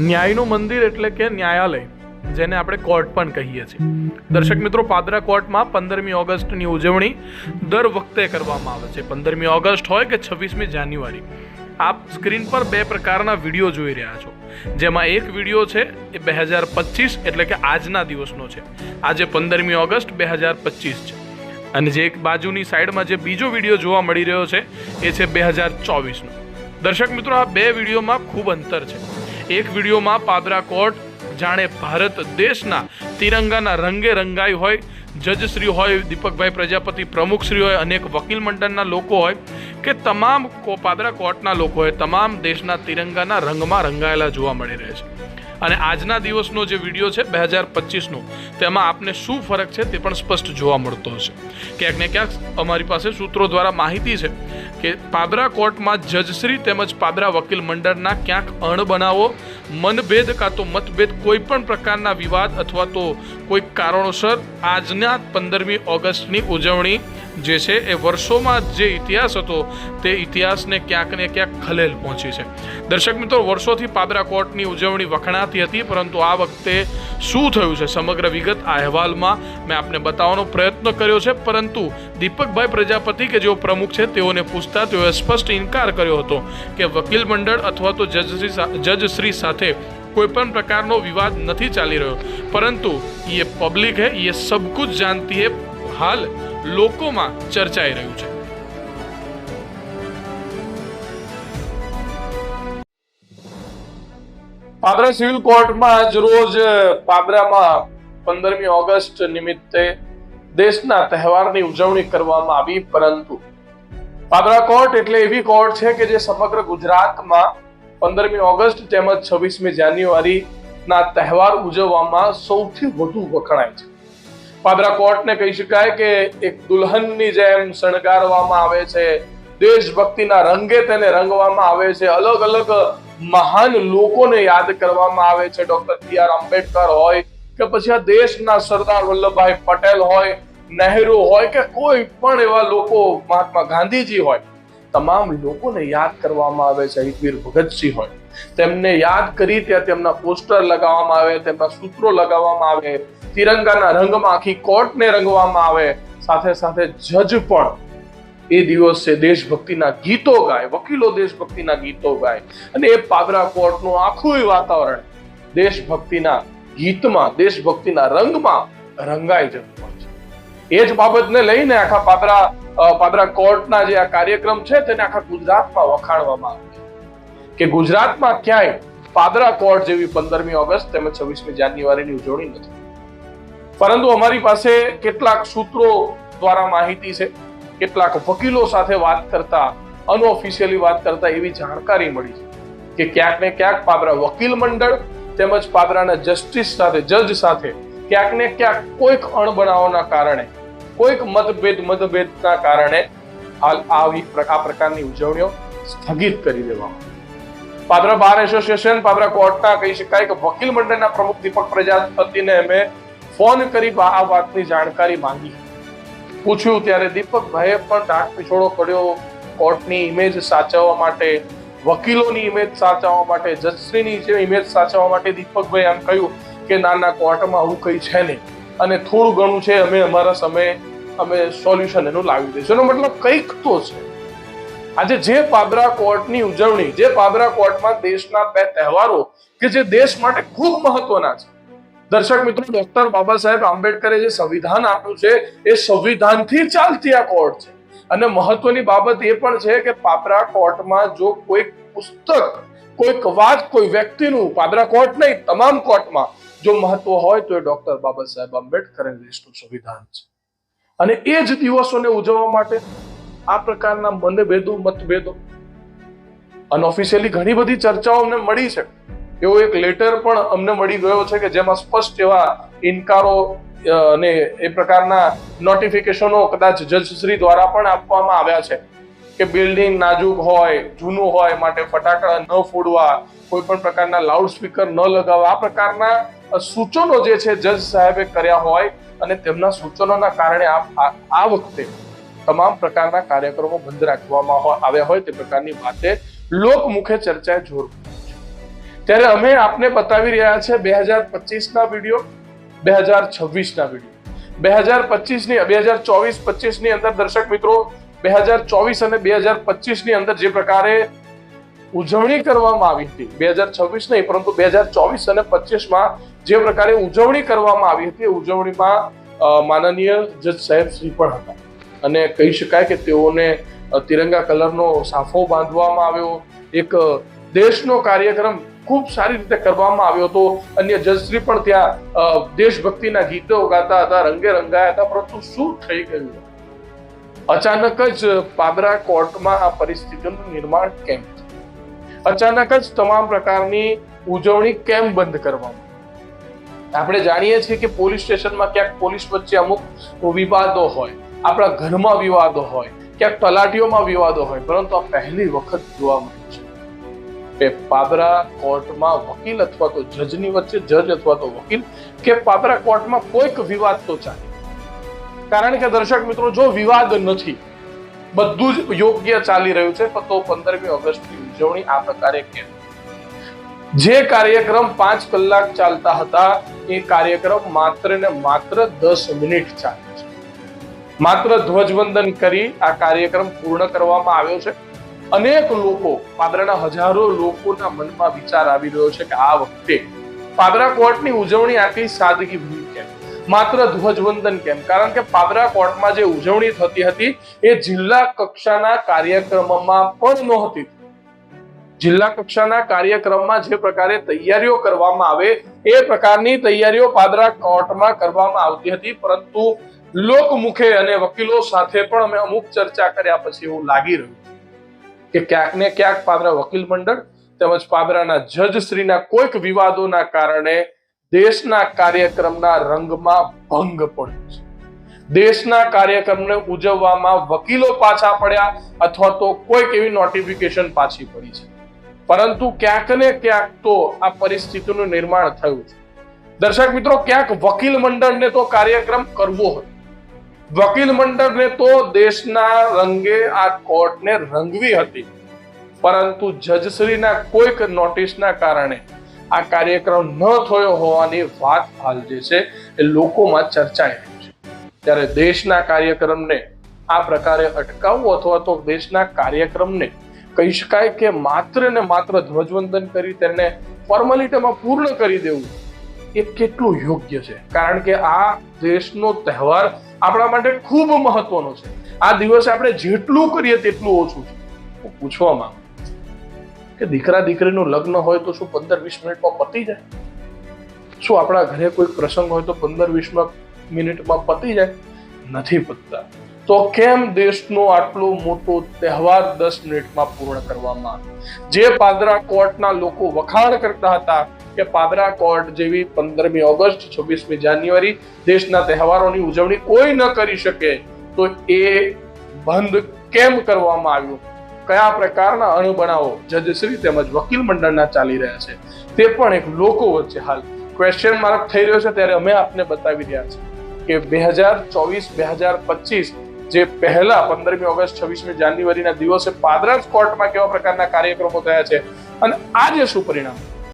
ન્યાયનું મંદિર એટલે કે ન્યાયાલય, જેને આપણે કોર્ટ પણ કહીએ છીએ. દર્શક મિત્રો, પાદરા કોર્ટમાં પંદરમી ઓગસ્ટની ઉજવણી દર વખતે કરવામાં આવે છે. પંદરમી ઓગસ્ટ હોય કે છવ્વીસમી જાન્યુઆરી. આપ સ્ક્રીન પર બે પ્રકારના વીડિયો જોઈ રહ્યા છો. જેમાં એક વીડિયો છે એ બે હજાર પચીસ એટલે કે આજના દિવસનો છે. આજે પંદરમી ઓગસ્ટ બે હજાર પચીસ છે. અને જે એક બાજુની સાઈડમાં જે બીજો વીડિયો જોવા મળી રહ્યો છે એ છે બે હજાર ચોવીસનો. દર્શક મિત્રો, આ બે વિડીયોમાં ખૂબ અંતર છે. એક વિડીયોમાં પાદરા કોર્ટ જાણે ભારત દેશના તિરંગાના રંગે રંગાઈ હોય જજશ્રી હોય, દીપકભાઈ પ્રજાપતિ પ્રમુખશ્રી હોય, અનેક વકીલ મંડળના લોકો હોય, કે તમામ પાદરા કોર્ટના લોકો હોય, તમામ દેશના તિરંગાના રંગમાં રંગાયેલા જોવા મળી રહે છે. અને આજના દિવસનો જે વીડિયો છે, બે હજાર પચીસનો, તેમાં આપને શું ફરક છે તે પણ સ્પષ્ટ જોવા મળતો હશે. ક્યાંક ને ક્યાંક અમારી પાસે સૂત્રો દ્વારા માહિતી છે કે પાદરા કોર્ટમાં જજશ્રી તેમજ પાદરા વકીલ મંડળના ક્યાંક અણબનાવો મનભેદ કાં તો મતભેદ કોઈ પણ પ્રકારના વિવાદ અથવા તો કોઈ કારણોસર આજના પંદરમી ઓગસ્ટની ઉજવણી જે છે એ વર્ષોમાં જે ઇતિહાસ હતો તે ઇતિહાસને ક્યાંક ને ક્યાંક ખલેલ પહોંચી છે. દર્શક મિત્રો, વર્ષોથી પાદરા કોર્ટની ઉજવણી વખણાતી હતી, પરંતુ આ વખતે શું થયું છે? સમગ્ર વિગત આ અહેવાલમાં મેં આપને બતાવવાનો પ્રયત્ન કર્યો છે, પરંતુ દીપકભાઈ પ્રજાપતિ કે જેઓ પ્રમુખ છે, તેઓને પૂછતા તેઓએ સ્પષ્ટ ઇનકાર કર્યો હતો કે વકીલ મંડળ અથવા તો જજશ્રી જજશ્રી સાથે કોઈપણ પ્રકારનો વિવાદ નથી ચાલી રહ્યો. પરંતુ એ પબ્લિક હે એ સબ કુછ જાણતી હે, હાલ લોકોમાં ચર્ચાઈ રહ્યું છે. પાદરા સિવિલ કોર્ટમાં આજ રોજ પાદરામાં પંદરમી ઓગસ્ટ નિમિત્તે દેશના તહેવારની ઉજવણી કરવામાં આવી, પરંતુ પાદરા કોર્ટ એટલે એવી કોર્ટ છે કે જે સમગ્ર ગુજરાતમાં પંદરમી ઓગસ્ટ તેમજ છવ્વીસમી જાન્યુઆરી ના તહેવાર ઉજવવામાં સૌથી વધુ વખણાય છે. પાદરા કોર્ટને કહી શકાય કે એક દુલ્હનની જેમ શણગારવામાં આવે છે. દેશભક્તિના રંગે તેને રંગવામાં આવે છે. અલગ અલગ મહાન લોકોને યાદ કરવામાં આવે છે. ડોક્ટર બી આર આંબેડકર હોય કે પછી આ દેશના સરદાર વલ્લભભાઈ પટેલ હોય, નહેરુ હોય કે કોઈ પણ એવા લોકો મહાત્મા ગાંધીજી હોય. તમામ લોકોને યાદ કરવામાં આવે છે. વીર ભગતસિંહ હોય. તેમને યાદ કરી ત્યાં તેમના પોસ્ટર લગાવવામાં આવે, તેમના સૂત્રો લગાવવામાં આવે, તિરંગાના રંગમાં આખી કોર્ટને રંગવામાં આવે. સાથે સાથે જજ પણ એ દિવસે દેશભક્તિના ગીતો ગાય, વકીલો દેશભક્તિના ગીતો ગાય. અને એ પાદરા કોર્ટનું આખું વાતાવરણ દેશભક્તિના ગીતમાં, દેશભક્તિના રંગમાં રંગાઈ જતું હોય છે. એ જ બાબતને લઈને આખા પાદરા પાદરા કોર્ટના જે આ કાર્યક્રમ છે તેને આખા ગુજરાતમાં વખાણવામાં આવે છે. કે ગુજરાતમાં ક્યાંય પાદરા કોર્ટ જેવી પંદરમી ઓગસ્ટ તેમજ છવ્વીસમી જાન્યુઆરીની ઉજવણી નથી. પરંતુ અમારી પાસે કેટલાક સૂત્રો દ્વારા માહિતી છે, કેટલાક વકીલો સાથે વાત કરતા, અનઓફિશિયલી વાત કરતા એવી જાણકારી મળી છે કે ક્યાંક ને ક્યાંક પાદરા વકીલ મંડળ તેમજ પાદરાના જસ્ટિસ સાથે, જજ સાથે ક્યાંક ને ક્યાંક કોઈક અણબનાવોના કારણે કોઈક મતભેદ મતભેદના કારણે હાલ આવી આ પ્રકારની ઉજવણીઓ સ્થગિત કરી દેવામાં પાદરા બાર એસોસિએશન, પાદરા કોર્ટના કહી શકાય કે વકીલ મંડળના પ્રમુખ દીપક પ્રજાપતિને અમે ફોન કરી આ વાતની જાણકારી માંગી. પૂછ્યું ત્યારે દીપકભાઈએ પણ ડાક પીછોડો કર્યો. કોર્ટની ઇમેજ સાચવવા માટે, વકીલોની ઇમેજ સાચવવા માટે, જજશ્રીની જે ઇમેજ સાચવવા માટે દીપકભાઈ એમ કહ્યું કે, ના ના, કોર્ટમાં આવું કંઈ છે નહીં. અને થોડું ઘણું છે, અમે અમારા સમયે, અમે સોલ્યુશન એનું લાવી દઈશું. એનો મતલબ કંઈક તો છે. આજે જે પાદરા કોર્ટની ઉજવણી, જે પાદરા કોર્ટમાં દેશના બે તહેવારો, કે જે દેશ માટે ખૂબ મહત્વના છે. દર્શક મિત્રો, ડોક્ટર બાબા સાહેબ આંબેડકરે જે સંવિધાન આપ્યું છે, એ સંવિધાનથી ચાલતી આ કોર્ટ છે. અને મહત્વની બાબત એ પણ છે કે પાદરા કોર્ટમાં જો કોઈક પુસ્તક, કોઈક વાત કોઈ વ્યક્તિનું, પાદરા કોર્ટ નહીં, તમામ કોર્ટમાં જો મહત્વ હોય તો એ ડોક્ટર બાબા સાહેબ આંબેડકર દેશનું સંવિધાન છે. અને એ જ દિવસોને ઉજવવા માટે આ પ્રકારના મનભેદો મતભેદો અનઓફિશિયલી ઘણી બધી ચર્ચાઓ અમને મળી છે. એવો એક લેટર પણ અમને મળી ગયો છે કે જેમાં સ્પષ્ટ એવા ઇનકારો અને એ પ્રકારના નોટિફિકેશનો કદાચ જજશ્રી દ્વારા પણ આપવામાં આવ્યા છે કે બિલ્ડિંગ નાજુક હોય, જૂનું હોય, માટે ફટાકડા ન ફોડવા, કોઈ પણ પ્રકારના લાઉડ સ્પીકર ન લગાવવા, આ પ્રકારના સૂચનો જે છે જજ સાહેબે કર્યા હોય અને તેમના સૂચનોના કારણે આ આ- વખતે તમામ પ્રકારના કાર્યક્રમો બંધ રાખવામાં આવ્યા હોય તે પ્રકારની વાતે લોકમુખે ચર્ચાએ જોર ત્યારે અમે આપને બતાવી રહ્યા છે બે હજાર પચીસના વીડિયો, બે હજાર છવ્વીસના વીડિયો. બે હજાર પચીસની, બે હજાર ચોવીસ પચીસની અંદર દર્શક મિત્રો, બે હજાર ચોવીસ અને બે હજાર પચીસની અંદર જે પ્રકારે ઉજવણી કરવામાં આવી હતી. બે હજાર છવ્વીસ નહીં, પરંતુ બે હજાર ચોવીસ અને પચીસમાં જે પ્રકારે ઉજવણી કરવામાં આવી હતી ઉજવણીમાં માનનીય જજ સાહેબ પણ હતા. અને કહી શકાય કે તેઓને તિરંગા કલરનો સાફો બાંધવામાં આવ્યો. એક દેશનો કાર્યક્રમ ખૂબ સારી રીતે કરવામાં આવ્યો હતો. અન્ય જજશ્રી પણ ત્યાં દેશભક્તિના ગીતો ગાતા હતા, રંગે રંગાયા હતા, પરંતુ શું થઈ ગયું? અચાનક જ પાદરા કોર્ટમાં આ પરિસ્થિતિનું નિર્માણ કેમ? અચાનક જ તમામ પ્રકારની ઉજવણી કેમ બંધ કરવામાં આપણે જાણીએ છીએ કે પોલીસ સ્ટેશનમાં ક્યાંક પોલીસ વચ્ચે અમુક વિવાદો હોય, આપણા ઘરમાં વિવાદો હોય, ક્યાંક તલાટીઓમાં વિવાદો હોય, પરંતુ આ પહેલી વખત જોવા મળે છે. કે પાદરા કોર્ટમાં વકીલ અથવા તો જજની વચ્ચે જજ અથવા તો વકીલ, કે પાદરા કોર્ટમાં કોઈક વિવાદ તો ચાલે. કારણ કે દર્શક મિત્રો, જો વિવાદ નથી, બધું જ યોગ્ય ચાલી રહ્યું છે. તો પંદરમી ઓગસ્ટની ઉજવણી આ પ્રકારે કરી જે કાર્યક્રમ પાંચ કલાક ચાલતા હતા, એ કાર્યક્રમ માત્ર ને માત્ર દસ મિનિટ ચાલે છે. માત્ર ધ્વજવંદન કરી આ કાર્યક્રમ પૂર્ણ કરવામાં આવ્યો છે. અનેક લોકો, પાદરાના હજારો લોકોના મનમાં વિચાર આવી રહ્યો છે કે આ વખતે પાદરા કોર્ટની ઉજવણી આટલી સાદગી ભૂલ કેમ? માત્ર ધ્વજવંદન કેમ? કારણ કે પાદરા કોર્ટમાં જે ઉજવણી થતી હતી, એ જિલ્લા કક્ષાના કાર્યક્રમમાં પણ નહોતી. જિલ્લા કક્ષાના કાર્યક્રમમાં જે પ્રકારે તૈયારીઓ કરવામાં આવે, એ પ્રકારની તૈયારીઓ પાદરા કોર્ટમાં કરવામાં આવતી હતી. પરંતુ લોકમુખે અને વકીલો સાથે પણ અમે અમુક ચર્ચા કર્યા પછી એવું લાગી રહ્યું કે ક્યાંક ને ક્યાંક પાદરા વકીલ મંડળ તેમજ પાદરાના જજશ્રીના કોઈક વિવાદોના કારણે દેશના કાર્યક્રમના રંગમાં ભંગ પડ્યો છે. દેશના કાર્યક્રમને ઉજવવામાં વકીલો પાછા પડ્યા અથવા તો કોઈક એવી નોટિફિકેશન પાછી પડી છે. પરંતુ ક્યાંક ને ક્યાંક તો આ પરિસ્થિતિનું નિર્માણ થયું છે. દર્શક મિત્રો, ક્યાંક વકીલ મંડળને તો કાર્યક્રમ કરવો હોય. વકીલ મંડળને તો દેશના રંગે આ કોર્ટને રંગવી હતી. પરંતુ જજશ્રીના કોઈક નોટિસના કારણે આ કાર્યક્રમ ન થયો હોવાની વાત હાલ જે છે એ લોકોમાં ચર્ચાઈ રહી છે. ત્યારે દેશના કાર્યક્રમને આ પ્રકારે અટકાવવું અથવા તો દેશના કાર્યક્રમને કહી શકાય કે માત્ર ને માત્ર ધ્વજવંદન કરી તેને ફોર્માલિટીમાં પૂર્ણ કરી દેવું એ કેટલું યોગ્ય છે. કારણ કે આ દેશનો તહેવાર આપણા માટે ખૂબ મહત્વનો છે. આ દિવસે આપણે જેટલું કરીએ તેટલું ઓછું છે. હું કે દીકરા દીકરીનું લગ્ન હોય તો શું પંદર વીસ મિનિટમાં પતી જાય? શું આપણા ઘરે કોઈ પ્રસંગ હોય તો પંદર વીસમાં મિનિટમાં પતી જાય? નથી પતતા. તો કેમ દેશનો આટલો મોટો તહેવાર દસ મિનિટમાં પૂર્ણ કરવામાં આવ્યો? જે પાદરા કોર્ટના લોકો વખાણ કરતા હતા કે પાદરા કોર્ટ જેવી પંદરમી ઓગસ્ટ, છવ્વીસમી જાન્યુઆરી દેશના તહેવારોની ઉજવણી કોઈ ન કરી શકે, તો એ બંધ કેમ કરવામાં આવ્યું? કયા પ્રકારના અણુબનાવો જજશ્રી તેમજ વકીલ મંડળના ચાલી રહ્યા છે? તે પણ એક લોકો વચ્ચે હાલ ક્વેશ્ચન માર્ક થઈ રહ્યો છે, ત્યારે અમે આપને બતાવી રહ્યા છીએ કે બે હજાર ચોવીસ, બે હજાર પચીસ જે પહેલા પંદરમી ઓગસ્ટ, છવ્વીસમી જાન્યુઆરીના દિવસે પાદરાજ કોર્ટમાં કેવા પ્રકારના કાર્યક્રમો થયા છે અને આજે શું પરિણામ?